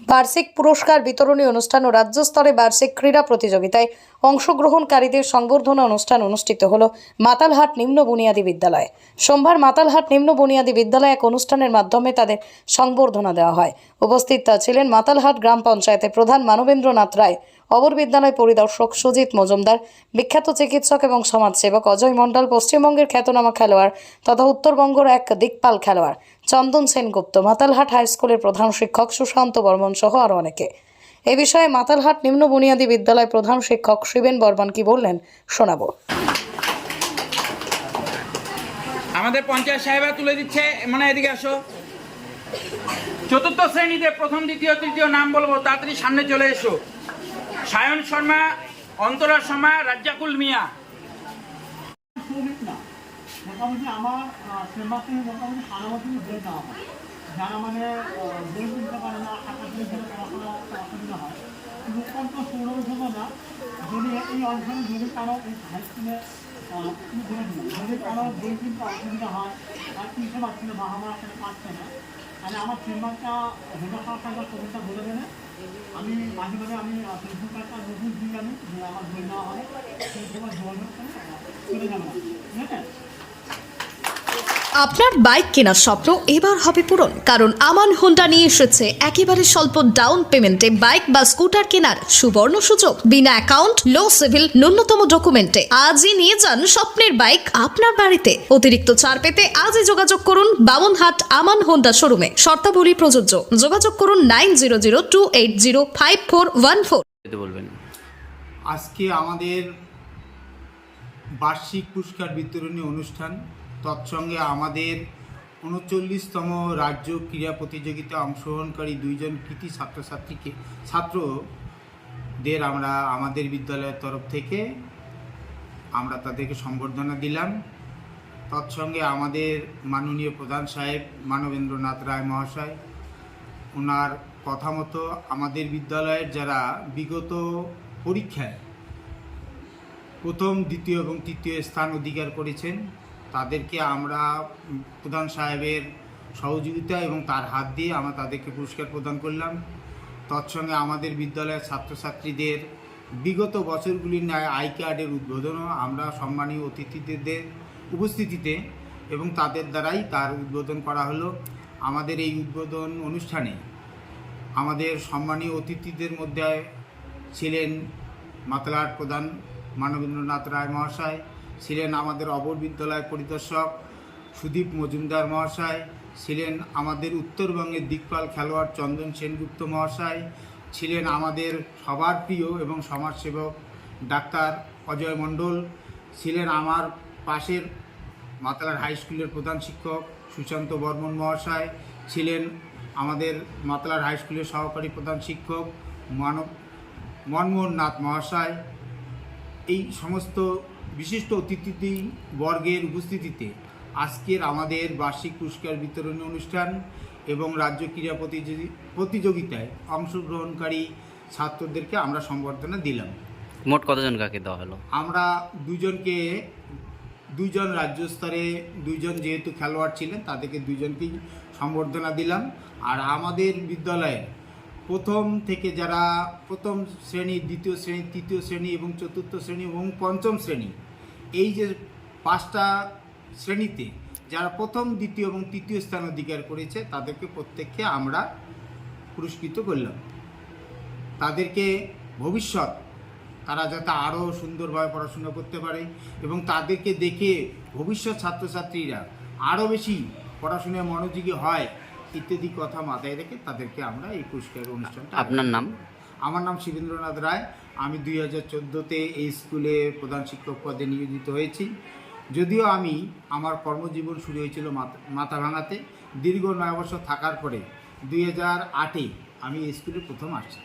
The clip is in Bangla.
বার্ষিক পুরস্কার বিতরণী অনুষ্ঠান ও রাজ্য স্তরে বার্ষিক ক্রীড়া প্রতিযোগিতায় অংশগ্রহণকারীদের সংবর্ধনা অনুষ্ঠান অনুষ্ঠিত হল মাতালহাট নিম্ন বুনিয়াদী বিদ্যালয়ে। সোমবার মাতালহাট নিম্ন বুনিয়াদী বিদ্যালয়ে এক অনুষ্ঠানের মাধ্যমে তাদের সংবর্ধনা দেওয়া হয়। উপস্থিত ছিলেন মাতালহাট গ্রাম পঞ্চায়েতের প্রধান মানবেন্দ্রনাথ রায়, অবর বিদ্যালয় পরিদর্শক সুজিত মজুমদার, বিখ্যাত চিকিৎসক এবং সমাজসেবক অজয় মণ্ডল, পশ্চিমবঙ্গের খ্যাতনামা খেলোয়াড় তথা উত্তরবঙ্গের এক দিকপাল খেলোয়াড় চন্দন সেনগুপ্ত, মাতালহাট হাই স্কুলের প্রধান শিক্ষক সুশান্ত বর্মন সহ আরও অনেকে। এ বিষয়ে মাতালহাট নিম্ন বুনিয়াদী বিদ্যালয় প্রধান শিক্ষক শিবেন বর্মন কি বললেন শোনাবো। আমাদের পঞ্চায়েত সাহেবরা তুলে দিচ্ছে মানে এদিকে আসো। চতুর্থ শ্রেণীতে প্রথম দ্বিতীয় তৃতীয় নাম বলব তাড়াতাড়ি সামনে চলে এসো। সায়ন শর্মা অন্তরা শর্মা রাজ্জাকুল মিয়া। মোটামুটি আমার মোটামুটি সারা হয়। যারা মানে বই কিনতে পারে না টাকা দিয়ে ধরে পড়াশোনা করতে অসুবিধা হয় কিন্তু অত্যন্ত সৌরভ জন্য না অঞ্চলে যদি কারও হাই স্কুলে ধরে দিন যদি কারও দুই কিনতে অসুবিধা হয় আর কিনতে পারছে না বা আমার আসলে পাচ্ছে না তাহলে আমার চেম্বারটা হেডা সরকার কবিতা বলে দেবে আমি মাঝে মাঝে আমি ফেসবুক একটা নতুন দিই আমি যে আমার বই নেওয়া হয় সেই সময় যোগাযোগ করে চলে যাবে না ঠিক আছে আপনার বাইক কেনার স্বপ্ন এবার হবে পূরণ। কারণ আমান হোন্ডা নিয়ে এসেছে একেবারে স্বল্প ডাউন পেমেন্টে বাইক বা স্কুটার কেনার সুবর্ণ সুযোগ। বিনা অ্যাকাউন্ট লো সিভিল ন্যূনতম ডকুমেন্টে আজই নিয়ে যান স্বপ্নের বাইক আপনার বাড়িতে। অতিরিক্ত ছাড় পেতে আজই যোগাযোগ করুন বামনহাট আমান হোন্ডা শোরুমে শর্তাবলী প্রযোজ্য। যোগাযোগ করুন nine zero zero two eight zero five four one four বলবেন। আজকে আমাদের বার্ষিক পুরস্কার বিতরণী অনুষ্ঠান তৎসঙ্গে আমাদের উনচল্লিশতম রাজ্য ক্রীড়া প্রতিযোগিতায় অংশগ্রহণকারী দুইজন কৃতি ছাত্রছাত্রীকে, ছাত্রদের আমরা আমাদের বিদ্যালয়ের তরফ থেকে আমরা তাদেরকে সম্বর্ধনা দিলাম। তৎসঙ্গে আমাদের মাননীয় প্রধান সাহেব মানবেন্দ্রনাথ রায় মহাশয় ওনার কথা মতো আমাদের বিদ্যালয়ের যারা বিগত পরীক্ষায় প্রথম, দ্বিতীয় এবং তৃতীয় স্থান অধিকার করেছেন তাদেরকে আমরা প্রধান সাহেবের সহযোগিতা এবং তার হাত দিয়ে আমরা তাদেরকে পুরস্কার প্রদান করলাম। তৎসঙ্গে আমাদের বিদ্যালয়ের ছাত্রছাত্রীদের বিগত বছরগুলির ন্যায় আই কার্ডের উদ্বোধনও আমরা সম্মানীয় অতিথিদের উপস্থিতিতে এবং তাদের দ্বারাই তার উদ্বোধন করা হলো। আমাদের এই উদ্বোধন অনুষ্ঠানে আমাদের সম্মানীয় অতিথিদের মধ্যে ছিলেন মাতলার প্রধান মানবেন্দ্রনাথ রায় মহাশয় ছিলেন আমাদের অবর বিদ্যালয় পরিদর্শক সুদীপ মজুমদার মহাশয়, ছিলেন আমাদের উত্তরবঙ্গের দিকপাল খেলোয়াড় চন্দন সেনগুপ্ত মহাশয়, ছিলেন আমাদের সবার প্রিয় এবং সমাজসেবক ডাক্তার অজয় মণ্ডল, ছিলেন আমার পাশের মাতালার হাই স্কুলের প্রধান শিক্ষক সুশান্ত বর্মন মহাশয়, ছিলেন আমাদের মাতালার হাই স্কুলের সহকারী প্রধান শিক্ষক মানব মনমোহন নাথ মহাশয়। এই সমস্ত বিশিষ্ট অতিথি বর্গের উপস্থিতিতে আজকের আমাদের বার্ষিক পুরস্কার বিতরণী অনুষ্ঠান এবং রাজ্য ক্রীড়া প্রতিযোগি প্রতিযোগিতায় অংশগ্রহণকারী ছাত্রদেরকে আমরা সম্বর্ধনা দিলাম। মোট কতজন কাকে দেওয়া হলো? আমরা দুজনকে দুইজন রাজ্য স্তরে দুইজন যেহেতু খেলোয়াড় ছিলেন তাদেরকে দুজনকেই সম্বর্ধনা দিলাম। আর আমাদের বিদ্যালয়ে প্রথম থেকে যারা প্রথম শ্রেণি, দ্বিতীয় শ্রেণি, তৃতীয় শ্রেণি এবং চতুর্থ শ্রেণি এবং পঞ্চম শ্রেণি, এই যে পাঁচটা শ্রেণীতে যারা প্রথম, দ্বিতীয় এবং তৃতীয় স্থান অধিকার করেছে, তাদেরকে প্রত্যেককে আমরা পুরস্কৃত করলাম। তাদেরকে ভবিষ্যৎ, তারা যাতে আরও সুন্দরভাবে পড়াশোনা করতে পারে এবং তাদেরকে দেখে ভবিষ্যৎ ছাত্রছাত্রীরা আরও বেশি পড়াশোনায় মনোযোগী হয় ইত্যাদি কথা মাথায় রেখে তাদেরকে আমরা এই পুরস্কার অনুষ্ঠানটা আপনার নাম? আমার নাম শিবেন্দ্রনাথ রায়। আমি দুই হাজার চোদ্দোতে এই স্কুলে প্রধান শিক্ষক পদে নিয়োজিত হয়েছি। যদিও আমি আমার কর্মজীবন শুরু হয়েছিল মাথা- মাথা ভাঙাতে দীর্ঘ নয় বছর থাকার পরে দুই হাজার আটে আমি এই স্কুলে প্রথম আসছি।